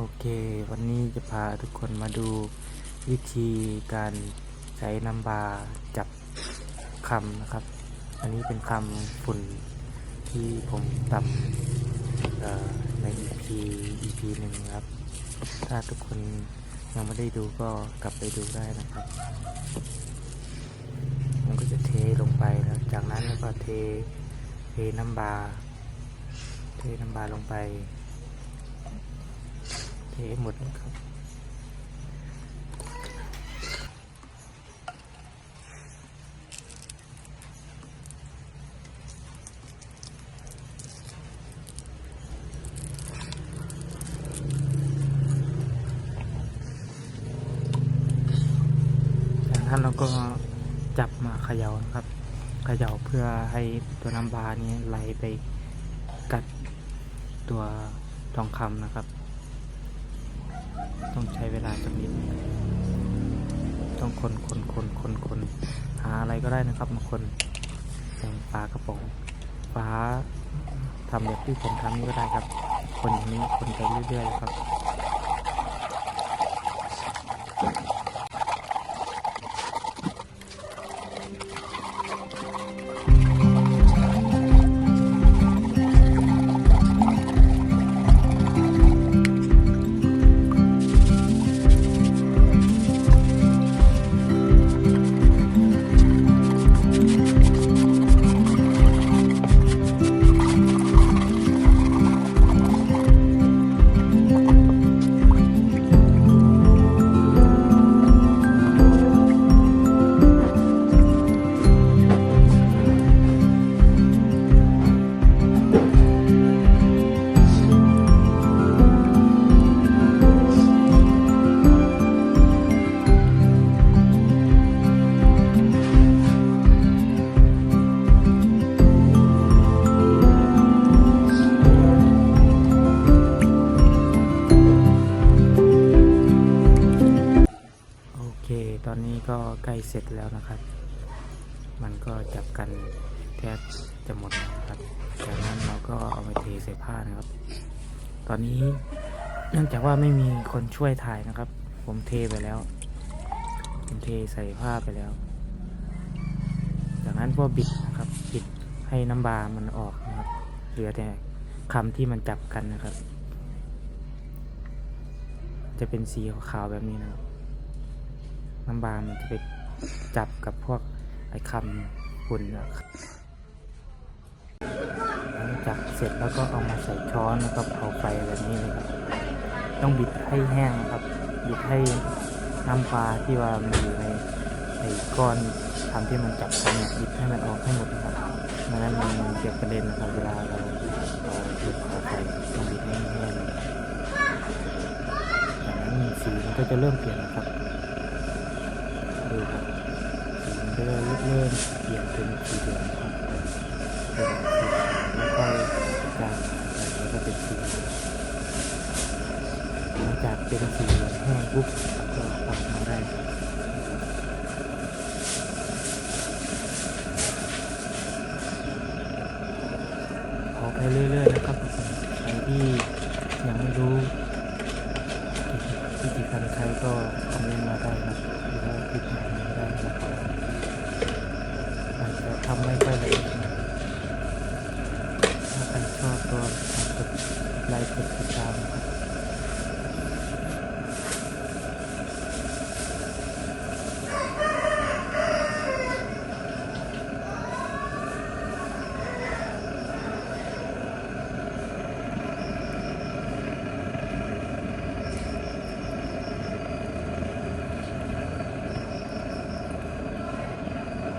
โอเค วันนี้จะพาทุกคนมาดูวิธีการใช้น้ำบาจับคำนะครับ อันนี้เป็นคำฝุ่นที่ผมทำเอ่อใน EP EP หนึ่งครับ ถ้าทุกคนยังไม่ได้ดูก็กลับไปดูได้นะครับ มันก็จะเทลงไปแล้วจากนั้นแล้วก็เทเทน้ำบา เทน้ำบาลงไป หมดนะครับ จากนั้นเราก็จับมาเขย่านะครับ เขย่าเพื่อให้ตัวน้ำบานี้ไหลไปกัดตัวทองคำนะครับ ต้องใช้เวลาสักนิด ต้องคนคนคนคนคนหาอะไรก็ได้นะครับมาคนอย่างฝากระป๋องฝาทำแบบที่ผมทำนี่ก็ได้ครับ คนอย่างนี้คนไปเรื่อยๆครับ เสร็จแล้วนะครับ มันก็จับกันแทบจะหมดนะครับจากนั้นเราก็เอาไปเทใส่ผ้านะครับ ตอนนี้เนื่องจากว่าไม่มีคนช่วยถ่ายนะครับ ผมเทไปแล้ว ผมเทใส่ผ้าไปแล้ว จากนั้นก็บิดนะครับบิดให้น้ำบามันออกนะครับ เหลือแต่คำที่มันจับกันนะครับ จะเป็นสีขาวๆแบบนี้นะครับน้ำบามันจะไป จับกับพวกไอ้คำฝุ่นนะครับหลังจากเสร็จแล้วก็เอามาใส่ช้อนแล้วก็เผาไฟแบบนี้เลยครับ ต้องบิดให้แห้งครับ บิดให้น้ำปลาที่ว่ามันอยู่ในไอ้ก้อนทำที่มันจับกันเนี่ยบิดให้มันออกให้หมดนะครับไม่งั้นมันจะกระเด็นนะครับเวลาเราเราบิดเผาไฟต้องบิดให้แห้งนะครับจากนั้นสีมันก็จะเริ่มเปลี่ยนนะครับ ดูครับมันก็เริ่มเริ่มเปลี่ยนเป็นสีเหลืองครับเป็นสีเหลืองแล้วก็จางแล้วก็เป็นสีหลังจากเป็นสีเหลืองแห้งปุ๊บก็ออกมาได้เผาไปเรื่อยๆนะครับใครที่ยังไม่รู้วิธีการใช้ก็คอมเมนต์มาได้ครับหรือว่าคิดมาได้ครับอาจจะทำไม่ค่อยละเอียดนะถ้าใครชอบก็กดไล ค์กดติดตามครับ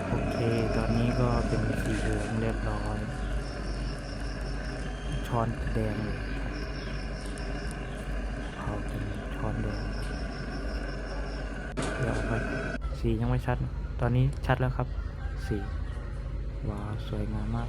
โอเคตอนนี้ก็เป็นสีเหลืองเรียบร้อย ช้อนแดงเลยครับเขาเป็นช้อนแดง เดี๋ยวไปสียังไม่ชัด ตอนนี้ชัดแล้วครับ สีว้าวสวยงามมาก